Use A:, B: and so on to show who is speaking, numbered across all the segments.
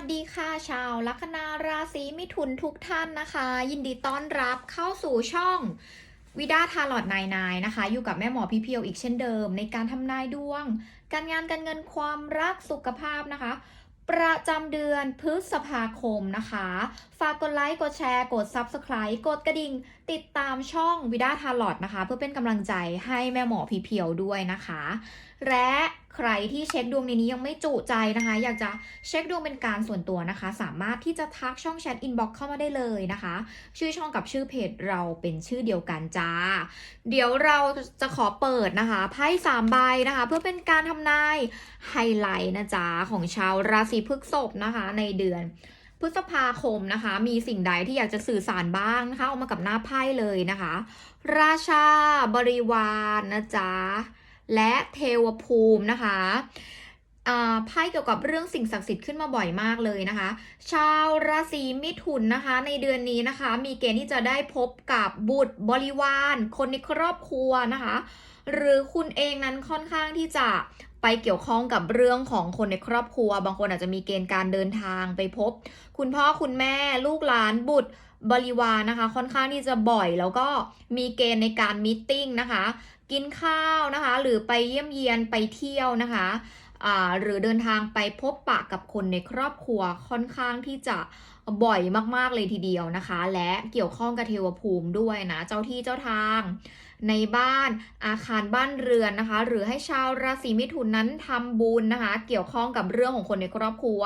A: วัสดีค่ะชาวลัคนาราศีมิถุนทุกท่านนะคะ ยินดีต้อนรับเข้าสู่ช่องวิดาทาลอดนายนายนะคะ อยู่กับแม่หมอพี่เพียวอีกเช่นเดิม ในการทำนายดวง การงานการเงินความรักสุขภาพนะคะ ประจำเดือนพฤษภาคมนะคะ ฝากกดไลค์กดแชร์ กด Subscribe กดกระดิ่ง ติดตามช่องวิดาทาลอดนะคะ เพื่อเป็นกำลังใจให้แม่หมอพี่เพียวด้วยนะคะ และ ใครที่เช็คดวงในนี้ยังไม่จุใจนะคะ อยากจะเช็คดวงเป็นการส่วนตัวนะคะ สามารถที่จะทักช่องแชทอินบ็อกซ์เข้ามาได้เลยนะคะ ชื่อช่องกับชื่อเพจเราเป็นชื่อเดียวกันจ้า เดี๋ยวเราจะขอเปิดนะคะไพ่สามใบนะคะ เพื่อเป็นการทำนายไฮไลท์นะจ๊ะของชาวราศีพฤษภนะคะ ในเดือนพฤษภาคมนะคะ มีสิ่งใดที่อยากจะสื่อสารบ้างนะคะออกมากับหน้าไพ่เลยนะคะ ราชาบริวารนนะจ๊ะ และเทวภูมินะคะไพ่เกี่ยวกับเรื่องสิ่งศักดิ์สิทธิ์ขึ้นมาบ่อยมากเลยนะคะ ชาวราศีมิถุนนะคะ ในเดือนนี้นะคะ มีเกณฑ์ที่จะได้พบกับบุตรบริวาร คนในครอบครัวนะคะ หรือคุณเองนั้นค่อนข้างที่จะไปเกี่ยวข้องกับเรื่องของคนในครอบครัว บางคนอาจจะมีเกณฑ์การเดินทางไปพบ คุณพ่อคุณแม่ลูกหลานบุตรบริวารนะคะ ค่อนข้างที่จะบ่อยแล้วก็มีเกณฑ์ในการมิทติ้งนะคะ กินข้าวนะคะ หรือไปเยี่ยมเยียนไปเที่ยวนะคะอ่าหรือเดินทางไปพบปะกับคนในครอบครัวค่อนข้างที่จะบ่อยมากๆเลยทีเดียวนะคะ และเกี่ยวข้องกับเทวภูมิด้วยนะ เจ้าที่เจ้าทาง ในบ้านอาคารบ้านเรือนนะคะ หรือให้ชาวราศีมิถุนนั้นทำบุญนะคะ เกี่ยวข้องกับเรื่องของคนในครอบครัว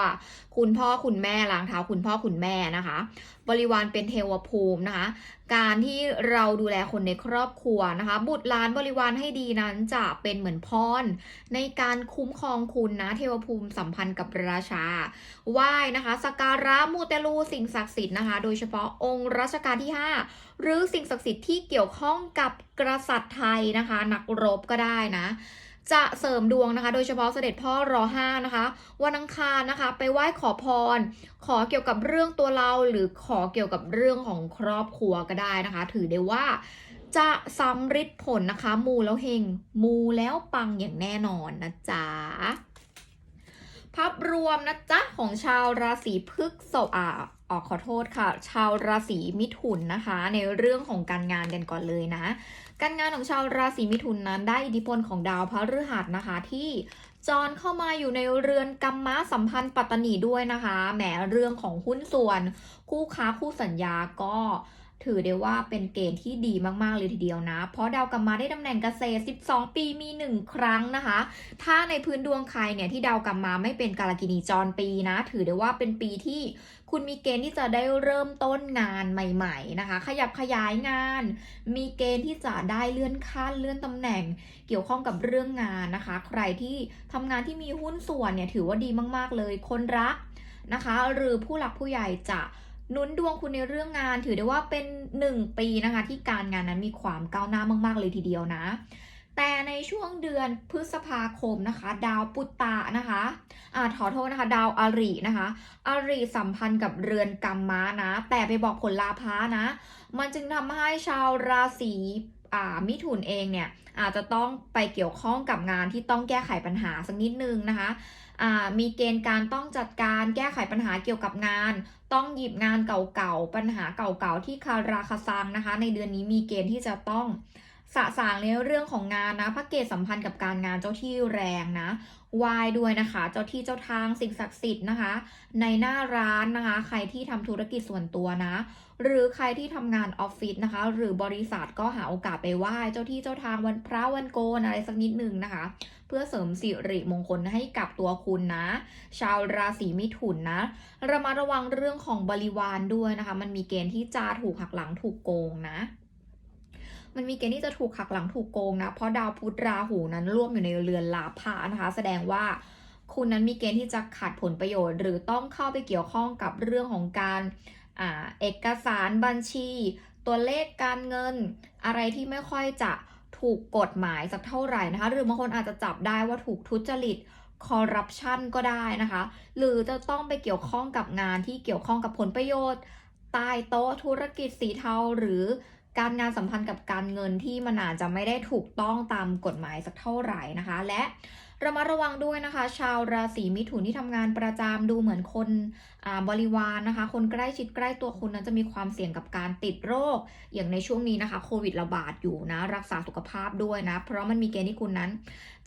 A: คุณพ่อคุณแม่ล้างเท้าคุณพ่อคุณแม่นะคะ บริวารเป็นเทวภูมินะคะ การที่เราดูแลคนในครอบครัวนะคะ บุตรหลานบริวารให้ดีนั้นจะเป็นเหมือนพรในการคุ้มครองคุณนะเทวภูมิสัมพันธ์กับราชาไหว้นะคะสกการะมูเตลูสิ่งศักดิ์สิทธิ์นะคะ โดยเฉพาะองค์รัชกาลที่ 5 หรือสิ่งศักดิ์สิทธิ์ที่เกี่ยวข้องกับกษัตริย์ไทยนะคะ นักรบก็ได้นะ จะเสริมดวงนะคะ โดยเฉพาะเสด็จพ่อรอห้านะคะ วันอังคารนะคะ ไปไหว้ขอพร ขอเกี่ยวกับเรื่องตัวเราหรือขอเกี่ยวกับเรื่องของครอบครัวก็ได้นะคะ ถือได้ว่าจะสำฤทธิ์ผลนะคะ มูแล้วเฮงมูแล้วปังอย่างแน่นอนนะจ๊ะ ภาพรวมนะจ๊ะ ของชาวราศีพฤษภอ่าออกขอโทษค่ะ ชาวราศีมิถุนนะคะ ในเรื่องของการงานกันก่อนเลยนะ การงานของชาวราศีมิถุนนั้นได้อิทธิพลของดาวพฤหัสนะคะที่จรเข้ามาอยู่ในเรือนกรรมะสัมพันธ์ปัตตนีด้วยนะคะแหมเรื่องของหุ้นส่วน คู่ค้าคู่สัญญาก็ ถือได้ว่าเป็นเกณฑ์ที่ดีมากๆเลยทีเดียวนะ เพราะดาวกรรมะได้ตำแหน่งเกษตร 12 ปีมี 1 ครั้งนะคะ ถ้าในพื้นดวงใครเนี่ยที่ดาวกรรมะไม่เป็นกาลกินีจรปีนะ ถือได้ว่าเป็นปีที่คุณมีเกณฑ์ที่จะได้เริ่มต้นงานใหม่ๆนะคะ ขยับขยายงาน มีเกณฑ์ที่จะได้เลื่อนขั้นเลื่อนตำแหน่ง เกี่ยวข้องกับเรื่องงานนะคะ ใครที่ทำงานที่มีหุ้นส่วนเนี่ยถือว่าดีมากๆเลย คนรักนะคะ หรือผู้หลักผู้ใหญ่จะ นุนดวงคุณในเรื่องงาน ถือได้ว่าเป็น 1 ปีนะคะ ที่การงานนั้นมีความก้าวหน้ามาก ๆ เลยทีเดียวนะ แต่ในช่วงเดือนพฤษภาคมนะคะ ดาวปุตตะนะคะอ่าขอโทษนะคะ ดาวอารินะคะอาริสัมพันธ์กับเรือนกรรมะนะ แต่ไปบอกผลลาภะนะ มันจึงทำให้ชาวราศีอ่ามิถุนเองเนี่ยอาจจะต้องไปเกี่ยวข้องกับงานที่ต้องแก้ไขปัญหาสักนิดนึงนะคะมีเกณฑ์การต้องจัดการแก้ไขปัญหาเกี่ยวกับงาน ต้องหยิบงานเก่าๆ ปัญหาเก่าๆ ที่คาราคาซังนะคะ ในเดือนนี้มีเกณฑ์ที่จะต้องสะสางในเรื่องของงานนะพระเกศสัมพันธ์กับการงานเจ้าที่แรงนะ ไหวายด้วยนะคะ เจ้าที่เจ้าทางสิ่งศักดิ์สิทธิ์นะคะ ในหน้าร้านนะคะ ใครที่ทำธุรกิจส่วนตัวนะ หรือใครที่ทำงานออฟฟิศนะคะ หรือบริษัทก็หาโอกาสไปไหว้เจ้าที่เจ้าทางวันพระวันโกนอะไรสักนิดหนึ่งนะคะ เพื่อเสริมสิริมงคลให้กับตัวคุณนะ ชาวราศีมิถุนนะระมัดระวังเรื่องของบริวารด้วยนะคะ มันมีเกณฑ์ที่จะถูกหักหลังถูกโกงนะ มันมีเกณฑ์ที่จะถูกหักหลังถูกโกงนะ เพราะดาวพุธราหูนั้นร่วมอยู่ในเรือนลาภะนะคะ แสดงว่าคุณนั้นมีเกณฑ์ที่จะขาดผลประโยชน์ หรือต้องเข้าไปเกี่ยวข้องกับเรื่องของการอ่าเอกสารบัญชี ตัวเลขการเงิน อะไรที่ไม่ค่อยจะถูกกฎหมายสักเท่าไหร่นะคะ หรือบางคนอาจจะจับได้ว่าถูกทุจริตคอร์รัปชันก็ได้นะคะ หรือจะต้องไปเกี่ยวข้องกับงานที่เกี่ยวข้องกับผลประโยชน์ ใต้โต๊ะธุรกิจสีเทาหรือ การงานสัมพันธ์กับการเงินที่มันอาจจะไม่ได้ถูกต้องตามกฎหมายสักเท่าไหร่นะคะ และระมัดระวังด้วยนะคะ ชาวราศีมิถุนที่ทำงานประจำดูเหมือนคนอาบริวารนะคะ คนใกล้ชิดใกล้ตัวคุณนั้นจะมีความเสี่ยงกับการติดโรค อย่างในช่วงนี้นะคะโควิดระบาดอยู่นะ รักษาสุขภาพด้วยนะ เพราะมันมีเกณฑ์ที่คุณนั้น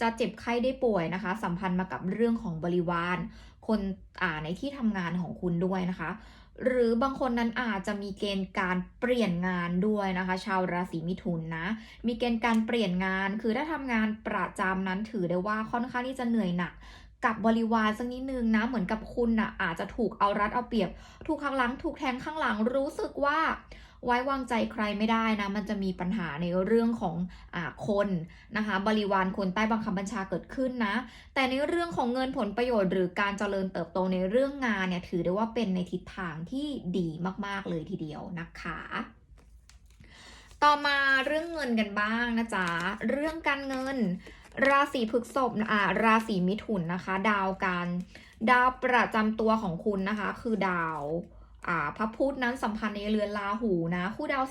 A: จะเจ็บไข้ได้ป่วยนะคะ สัมพันธ์มากับเรื่องของบริวาร คนอาในที่ทำงานของคุณด้วยนะคะ หรือบางคนนั้นอาจจะมีเกณฑ์การเปลี่ยนงานด้วยนะคะ ชาวราศีมิถุนนะ มีเกณฑ์การเปลี่ยนงาน คือถ้าทำงานประจำนั้นถือได้ว่าค่อนข้างที่จะเหนื่อยหนัก กับบริวารสักนิดนึงนะ เหมือนกับคุณนะ่ะอาจจะถูกเอารัดเอาเปรียบ ถูกข้างหลัง ถูกแทงข้างหลังรู้สึกว่าไว้วางใจใครไม่ได้นะ มันจะมีปัญหาในเรื่องของอคนนะคะ บริวารคนใต้บังคับบัญชาเกิดขึ้นนะ แต่ในเรื่องของเงินผลประโยชน์ หรือการเจริญเติบโตในเรื่องงานเนี่ยถือได้ว่าเป็นในทิศทางที่ดีมาก ๆ เลยทีเดียวนะคะ ต่อมาเรื่องเงินกันบ้างนะจ๊ะ เรื่องการเงิน ราศีพฤษภอ่าราศีมิถุนนะคะ ดาวการดาวประจำตัวของคุณนะคะ คือดาวอ่าพระพุธนั้นสัมพันธ์ในเรือนราหูนะ คู่ดาว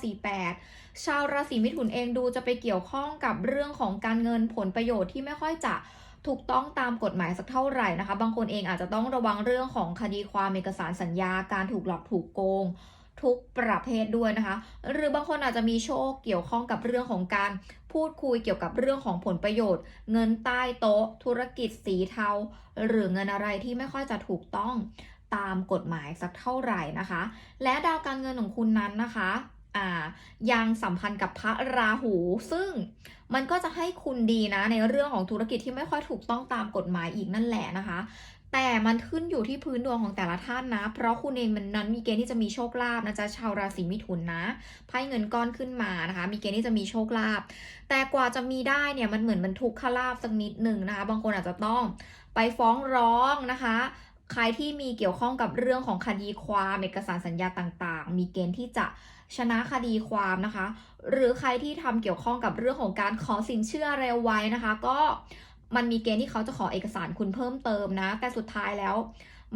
A: 48 ชาวราศีมิถุนเองดูจะไปเกี่ยวข้องกับเรื่องของการเงินผลประโยชน์ที่ไม่ค่อยจะถูกต้องตามกฎหมายสักเท่าไหร่นะคะ บางคนเองอาจจะต้องระวังเรื่องของคดีความเอกสารสัญญา การถูกหลอกถูกโกง ทุกประเภทด้วยนะคะ หรือบางคนอาจจะมีโชคเกี่ยวข้องกับเรื่องของการพูดคุยเกี่ยวกับเรื่องของผลประโยชน์ เงินใต้โต๊ะ ธุรกิจสีเทา หรือเงินอะไรที่ไม่ค่อยจะถูกต้องตามกฎหมายสักเท่าไหร่นะคะ และดาวการเงินของคุณนั้นนะคะยังสัมพันธ์กับพระราหู ซึ่งมันก็จะให้คุณดีนะในเรื่องของธุรกิจที่ไม่ค่อยถูกต้องตามกฎหมายอีกนั่นแหละนะคะ แต่มันขึ้นอยู่ที่พื้นดวงของแต่ละท่านนะ เพราะคุณเองมันนั้นมีเกณฑ์ที่จะมีโชคลาภนะจ๊ะชาวราศีมิถุนนะไพ่เงินก้อนขึ้นมานะคะ มีเกณฑ์ที่จะมีโชคลาภแต่กว่าจะมีได้เนี่ยมันเหมือนมันทุกขลาภสักนิดหนึ่งนะคะ บางคนอาจจะต้องไปฟ้องร้องนะคะใครที่มีเกี่ยวข้องกับเรื่องของคดีความเอกสารสัญญาต่างๆ มีเกณฑ์ที่จะชนะคดีความนะคะ หรือใครที่ทำเกี่ยวข้องกับเรื่องของการขอสินเชื่อเร็วไว้นะคะ ก็ มันมีเกณฑ์ที่เขาจะขอเอกสารคุณเพิ่มเติมนะ แต่สุดท้ายแล้ว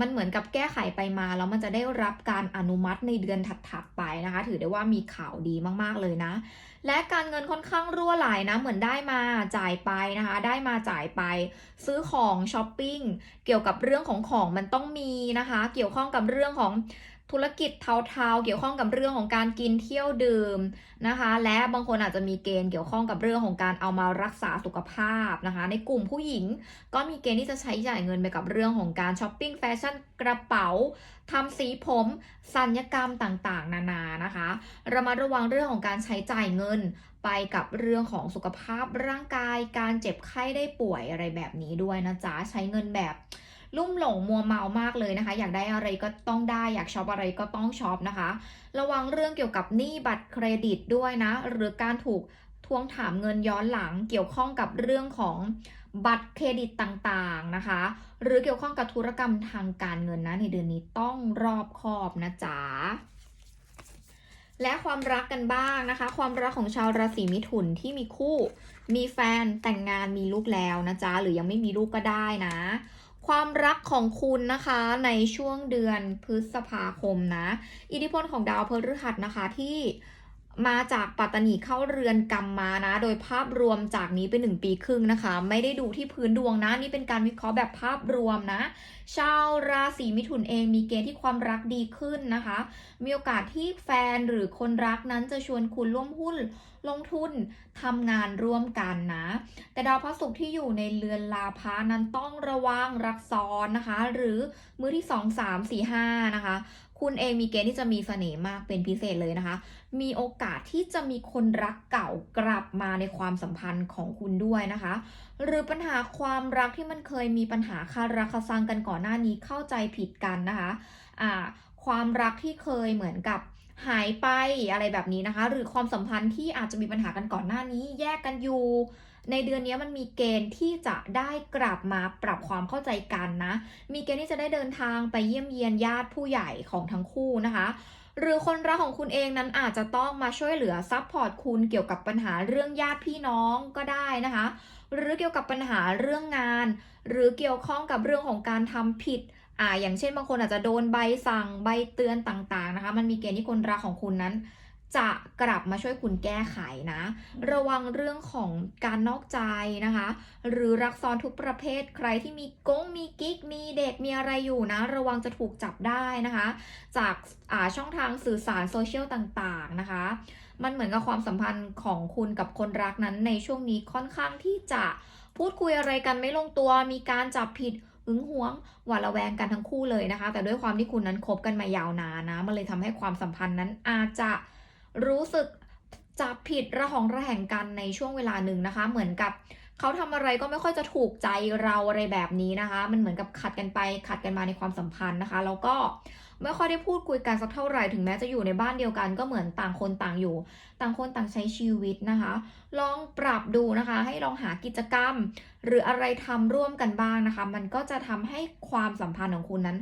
A: มันเหมือนกับแก้ไขไปมาแล้วมันจะได้รับการอนุมัติในเดือนถัดๆไปนะคะ ถือได้ว่ามีข่าวดีมากๆเลยนะ และการเงินค่อนข้างรั่วไหลนะ เหมือนได้มาจ่ายไปนะคะ ได้มาจ่ายไป ซื้อของช้อปปิ้งเกี่ยวกับเรื่องของของมันต้องมีนะคะ เกี่ยวข้องกับเรื่องของ ธุรกิจเทาๆ เกี่ยวข้องกับเรื่องของการกินเที่ยวดื่มนะคะ และบางคนอาจจะมีเกณฑ์เกี่ยวข้องกับเรื่องของการเอามารักษาสุขภาพนะคะ ในกลุ่มผู้หญิงก็มีเกณฑ์ที่จะใช้จ่ายเงินไปกับเรื่องของการช้อปปิ้งแฟชั่นกระเป๋าทำสีผมสัญญกรรมต่างๆ นานานะคะระมัดระวังเรื่องของการใช้จ่ายเงินไปกับเรื่องของสุขภาพร่างกาย การเจ็บไข้ได้ป่วยอะไรแบบนี้ด้วยนะจ๊ะใช้เงินแบบ ลุ่มหลงมัวเมามากเลยนะคะ อยากได้อะไรก็ต้องได้ อยากช็อปอะไรก็ต้องช็อปนะคะ ระวังเรื่องเกี่ยวกับหนี้บัตรเครดิตด้วยนะ หรือการถูกทวงถามเงินย้อนหลังเกี่ยวข้องกับเรื่องของบัตรเครดิตต่างๆนะคะ หรือเกี่ยวข้องกับธุรกรรมทางการเงินนะในเดือนนี้ต้องรอบคอบนะจ๊ะและความรักกันบ้างนะคะ ความรักของชาวราศีมิถุนที่มีคู่ มีแฟนแต่งงานมีลูกแล้วนะจ๊ะหรือยังไม่มีลูกก็ได้นะ ความรักของคุณนะคะในช่วงเดือนพฤษภาคมนะ อิทธิพลของดาวพฤหัสนะคะที่มาจากปัตตานีเข้าเรือนกรรมมานะ โดยภาพรวมจากนี้เป็นหนึ่งปีครึ่งนะคะ ไม่ได้ดูที่พื้นดวงนะ นี่เป็นการวิเคราะห์แบบภาพรวมนะ ชาวราศีมิถุนเองมีเกณฑ์ที่ความรักดีขึ้นนะคะ มีโอกาสที่แฟนหรือคนรักนั้นจะชวนคุณร่วมหุ้น ลงทุนทำงานร่วมกันนะ แต่ดาวพระศุกร์ที่อยู่ในเรือนลาพานั้นต้องระวังรักซ้อนนะคะ หรือมือที่2 3 4 5นะคะคุณเองมีเกณฑ์ที่จะมีเสน่ห์มากเป็นพิเศษเลยนะคะ มีโอกาสที่จะมีคนรักเก่ากลับมาในความสัมพันธ์ของคุณด้วยนะคะ หรือปัญหาความรักที่มันเคยมีปัญหาคาราคาซังกันก่อนหน้านี้เข้าใจผิดกันนะคะ อ่า ความรักที่เคยเหมือนกับ หายไปอะไรแบบนี้นะคะ หรือความสัมพันธ์ที่อาจจะมีปัญหากันก่อนหน้านี้ แยกกันอยู่ ในเดือนนี้มันมีเกณฑ์ที่จะได้กลับมาปรับความเข้าใจกันนะ มีเกณฑ์ที่จะได้เดินทางไปเยี่ยมเยียนญาติผู้ใหญ่ของทั้งคู่นะคะหรือคนรักของคุณเองนั้นอาจจะต้องมาช่วยเหลือซัพพอร์ตคุณเกี่ยวกับปัญหาเรื่องญาติพี่น้องก็ได้นะคะ หรือเกี่ยวกับปัญหาเรื่องงาน หรือเกี่ยวข้องกับเรื่องของการทำผิด อ่าอย่างเช่นบางคนอาจจะโดนใบสั่งใบเตือนต่างๆนะคะ มันมีเกณฑ์ที่คนรักของคุณนั้น จะกลับมาช่วยคุณแก้ไขนะ ระวังเรื่องของการนอกใจนะคะ หรือรักซ้อนทุกประเภทใครที่มีก้งมีกิ๊กมีเด็กมีอะไรอยู่นะ ระวังจะถูกจับได้นะคะ จากอ่าช่องทางสื่อสารโซเชียลต่างๆนะคะ มันเหมือนกับความสัมพันธ์ของคุณกับคนรักนั้นในช่วงนี้ค่อนข้างที่จะพูดคุยอะไรกันไม่ลงตัวมีการจับผิด หึงหวงหวาดระแวงกันทั้งคู่เลยนะคะ แต่ด้วยความที่คุณนั้นคบกันมายาวนานนะมันเลยทำให้ความสัมพันธ์นั้นอาจจะรู้สึกจับผิดระหองระแหงกันในช่วงเวลาหนึ่งนะคะ เหมือนกับเขาทำอะไรก็ไม่ค่อยจะถูกใจเราอะไรแบบนี้นะคะ มันเหมือนกับขัดกันไปขัดกันมาในความสัมพันธ์นะคะ แล้วก็ ไม่ค่อยได้พูดคุยกันสักเท่าไหร่ถึงแม้จะอยู่ในบ้านเดียวกัน ก็เหมือนต่างคนต่างอยู่ ต่างคนต่างใช้ชีวิตนะคะ ลองปรับดูนะคะ ให้ลองหากิจกรรม หรืออะไรทำร่วมกันบ้างนะคะ มันก็จะทำให้ความสัมพันธ์ของคุณนั้น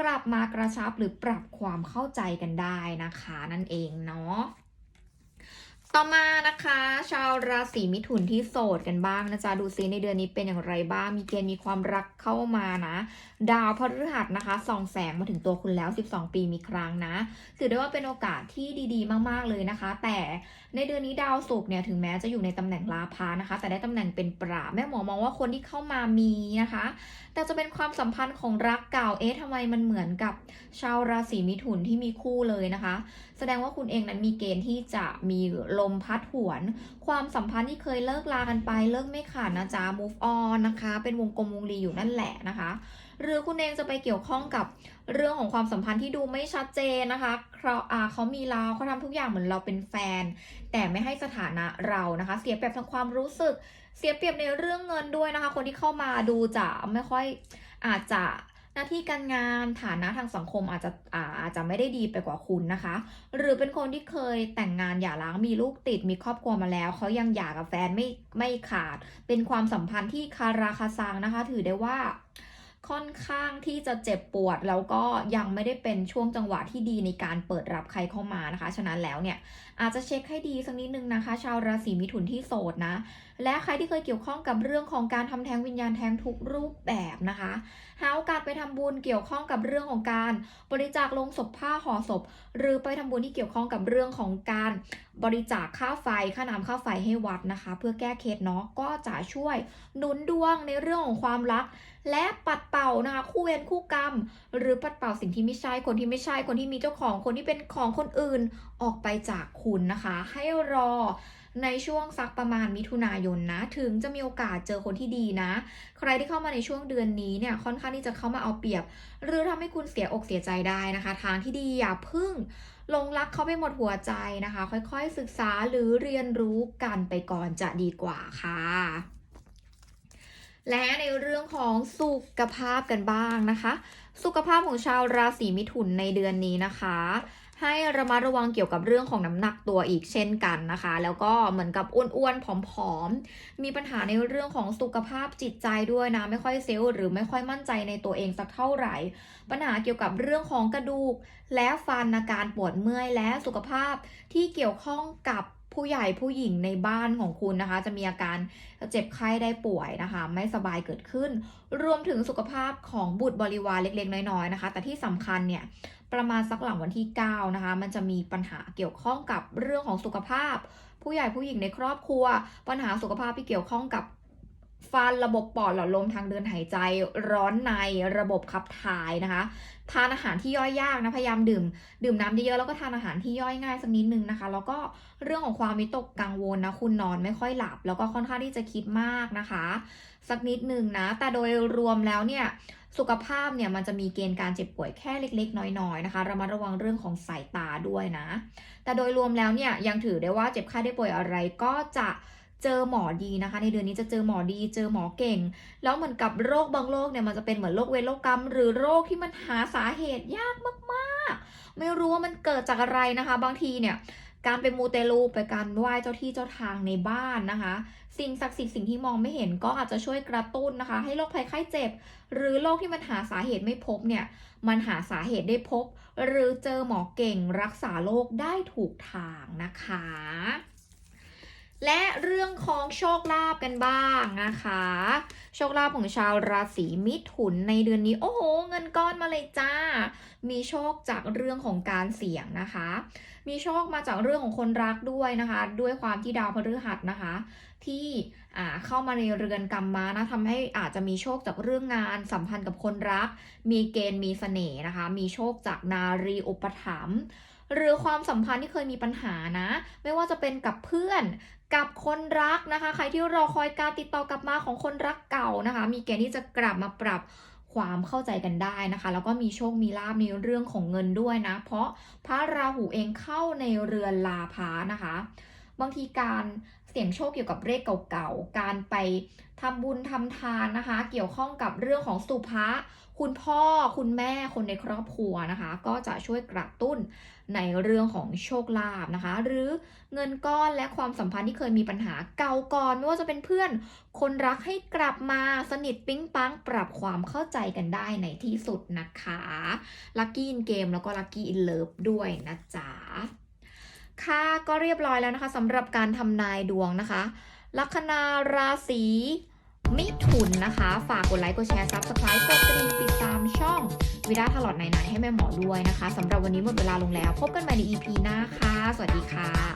A: กลับมากระชับหรือปรับความเข้าใจกันได้นะคะ นั่นเองเนาะ ต่อมานะคะ ชาวราศีมิถุนที่โสดกันบ้างนะจ๊ะดูซิในเดือนนี้เป็นอย่างไรบ้าง มีเกณฑ์มีความรักเข้ามานะ ดาวพฤหัสนะคะส่องแสงมาถึงตัวคุณแล้ว 12 ปีมีครั้งนะ ถือได้ว่าเป็นโอกาสที่ดีๆ มากๆเลยนะคะ แต่ในเดือนนี้ดาวศุกร์เนี่ยถึงแม้จะอยู่ในตำแหน่งลาพานะคะ แต่ได้ตำแหน่งเป็นปราแม่หมอมองว่าคนที่เข้ามามีนะคะ แต่จะเป็นความสัมพันธ์ของรักเก่าเอ๊ะทำไมมันเหมือนกับ ชาวราศีมิถุนที่มีคู่เลยนะคะแสดงว่าคุณเองนั้นมีเกณฑ์ที่จะมีลมพัดหวน ความสัมพันธ์ที่เคยเลิกลากันไปเลิกไม่ขาดนะจ๊ะ move on นะคะ เป็นวงกลมวงรีอยู่นั่นแหละนะคะ หรือคุณเองจะไปเกี่ยวข้องกับเรื่องของความสัมพันธ์ที่ดูไม่ชัดเจนนะคะเขาอ่าเขามีเราเขาทำทุกอย่างเหมือนเราเป็นแฟน แต่ไม่ให้สถานะเรานะคะ เสียเปรียบทางความรู้สึก เสียเปรียบในเรื่องเงินด้วยนะคะ คนที่เข้ามาดูจะไม่ค่อยอาจจะ หน้าที่การงานฐานะทางสังคมอาจจะอาอาจจะไม่ได้ดีไปกว่าคุณนะคะ หรือเป็นคนที่เคยแต่งงานหย่าร้างมีลูกติดมีครอบครัวมาแล้วเขายังหย่ากับแฟนไม่ไม่ขาด เป็นความสัมพันธ์ที่คาราคาซังนะคะ ถือได้ว่า ค่อนข้างที่จะเจ็บปวด แล้วก็ยังไม่ได้เป็นช่วงจังหวะที่ดีในการเปิดรับใครเข้ามานะคะ ฉะนั้นแล้วเนี่ยอาจจะเช็คให้ดีสักนิดนึงนะคะ ชาวราศีมิถุนที่โสดนะ และใครที่เคยเกี่ยวข้องกับเรื่องของการทำแท้งวิญญาณแท้งทุกรูปแบบนะคะ หาโอกาสไปทำบุญเกี่ยวข้องกับเรื่องของการบริจาคลงศพผ้าห่อศพ หรือไปทำบุญที่เกี่ยวข้องกับเรื่องของการบริจาคค่าไฟค่าน้ำค่าไฟให้วัดนะคะ เพื่อแก้เคล็ดเนาะก็จะช่วยหนุนดวงในเรื่องของความรัก และปัดเป่านะคะคู่เวรคู่กรรม หรือปัดเป่าสิ่งที่ไม่ใช่คนที่ไม่ใช่คนที่มีเจ้าของคนที่เป็นของคนอื่นออกไปจากคุณนะคะ ให้รอในช่วงสักประมาณมิถุนายนนะ ถึงจะมีโอกาสเจอคนที่ดีนะ ใครที่เข้ามาในช่วงเดือนนี้เนี่ยค่อนข้างที่จะเข้ามาเอาเปรียบ หรือทำให้คุณเสียอกเสียใจได้นะคะ ทางที่ดีอย่าพึ่งลงรักเขาไปหมดหัวใจนะคะ ค่อยๆศึกษาหรือเรียนรู้กันไปก่อนจะดีกว่าค่ะ และในเรื่องของสุขภาพกันบ้างนะคะ สุขภาพของชาวราศีมิถุนในเดือนนี้นะคะ ให้ระมัดระวังเกี่ยวกับเรื่องของน้ำหนักตัวอีกเช่นกันนะคะ แล้วก็เหมือนกับอ้วนๆผอมๆมีปัญหาในเรื่องของสุขภาพจิตใจด้วยนะ ไม่ค่อยเซลล์หรือไม่ค่อยมั่นใจในตัวเองสักเท่าไหร่ ปัญหาเกี่ยวกับเรื่องของกระดูก และฟันอาการปวดเมื่อยและสุขภาพที่เกี่ยวข้องกับ ผู้ใหญ่ผู้หญิงในบ้านของคุณนะคะ จะมีอาการเจ็บไข้ได้ป่วยนะคะ ไม่สบายเกิดขึ้น รวมถึงสุขภาพของบุตรบริวารเล็กๆ น้อยๆนะคะ แต่ที่สำคัญเนี่ยประมาณสักหลังวันที่ 9 นะคะ มันจะมีปัญหาเกี่ยวข้องกับเรื่องของสุขภาพ ผู้ใหญ่ผู้หญิงในครอบครัว ปัญหาสุขภาพที่เกี่ยวข้องกับ ฟันระบบปอดหลอดลมทางเดินหายใจ ร้อนในระบบขับถ่ายนะคะ ทานอาหารที่ย่อยยากนะพยายามดื่ม ดื่มน้ำเยอะๆแล้วก็ทานอาหารที่ย่อยง่ายสักนิดนึงนะคะ แล้วก็เรื่องของความวิตกกังวลนะคุณนอนไม่ค่อยหลับ แล้วก็ค่อนข้างที่จะคิดมากนะคะ สักนิดนึงนะ แต่โดยรวมแล้วเนี่ยสุขภาพเนี่ยมันจะมีเกณฑ์การเจ็บป่วยแค่เล็ก ๆ น้อยๆนะคะระมัดระวังเรื่องของสายตาด้วยนะ แต่โดยรวมแล้วเนี่ยยังถือได้ว่าเจ็บไข้ได้ป่วยอะไรก็จะ เจอหมอดีนะคะ ในเดือนนี้จะเจอหมอดี เจอหมอเก่ง แล้วเหมือนกับโรคบางโรคเนี่ยมันจะเป็นเหมือนโรคเวรโรคกรรม หรือโรคที่มันหาสาเหตุยากมากๆ ไม่รู้ว่ามันเกิดจากอะไรนะคะ บางทีเนี่ยการไปมูเตลูไปการไหว้เจ้าที่เจ้าทางในบ้านนะคะ สิ่งศักดิ์สิทธิ์สิ่งที่มองไม่เห็นก็อาจจะช่วยกระตุ้นนะคะ ให้โรคภัยไข้เจ็บ หรือโรคที่มันหาสาเหตุไม่พบเนี่ยมันหาสาเหตุได้พบ หรือเจอหมอเก่งรักษาโรคได้ถูกทางนะคะ และเรื่องของโชคลาภกันบ้างนะคะ โชคลาภของชาวราศีมิถุนในเดือนนี้โอ้โหเงินก้อนมาเลยจ้า มีโชคจากเรื่องของการเสี่ยงนะคะ มีโชคมาจากเรื่องของคนรักด้วยนะคะ ด้วยความที่ดาวพฤหัสนะคะ ที่อ่าเข้ามาในเรือนกรรมมานะทำให้อาจจะมีโชคจากเรื่องงานสัมพันธ์กับคนรัก มีเกณฑ์มีเสน่ห์นะคะ มีโชคจากนารีอุปถัมภ์ หรือความสัมพันธ์ที่เคยมีปัญหานะ ไม่ว่าจะเป็นกับเพื่อนกับคนรักนะคะ ใครที่รอคอยการติดต่อกลับมาของคนรักเก่านะคะ มีเกณฑ์ที่จะกลับมาปรับความเข้าใจกันได้นะคะ แล้วก็มีโชคมีลาบในเรื่องของเงินด้วยนะ เพราะพระราหูเองเข้าในเรือนลาภานะคะ บางทีการเสี่ยงโชคเกี่ยวกับเลขเก่าๆ การไปทำบุญทำทานนะคะ เกี่ยวข้องกับเรื่องของสุภะ คุณพ่อคุณแม่คนในครอบครัวนะคะ ก็จะช่วยกระตุ้นในเรื่องของโชคลาภนะคะ หรือเงินก้อนและความสัมพันธ์ที่เคยมีปัญหาเก่าก่อนไม่ว่าจะเป็นเพื่อน คนรักให้กลับมาสนิทปิ๊งปังปรับความเข้าใจกันได้ในที่สุดนะคะลัคกี้อินเกมแล้วก็ลัคกี้อินเลิฟด้วยนะจ๊ะค่ะก็เรียบร้อยแล้วนะคะสำหรับการทำนายดวงนะคะ ลัคนาราศี มิถุนนะคะ ฝากกดไลค์ กดแชร์ซับสไครต์กดกระดิ่งติดตามช่องวิดาตลอดไหนๆให้แม่หมอด้วยนะคะสำหรับวันนี้หมดเวลาลงแล้ว พบกันใหม่ใน EP หน้าค่ะ สวัสดีค่ะ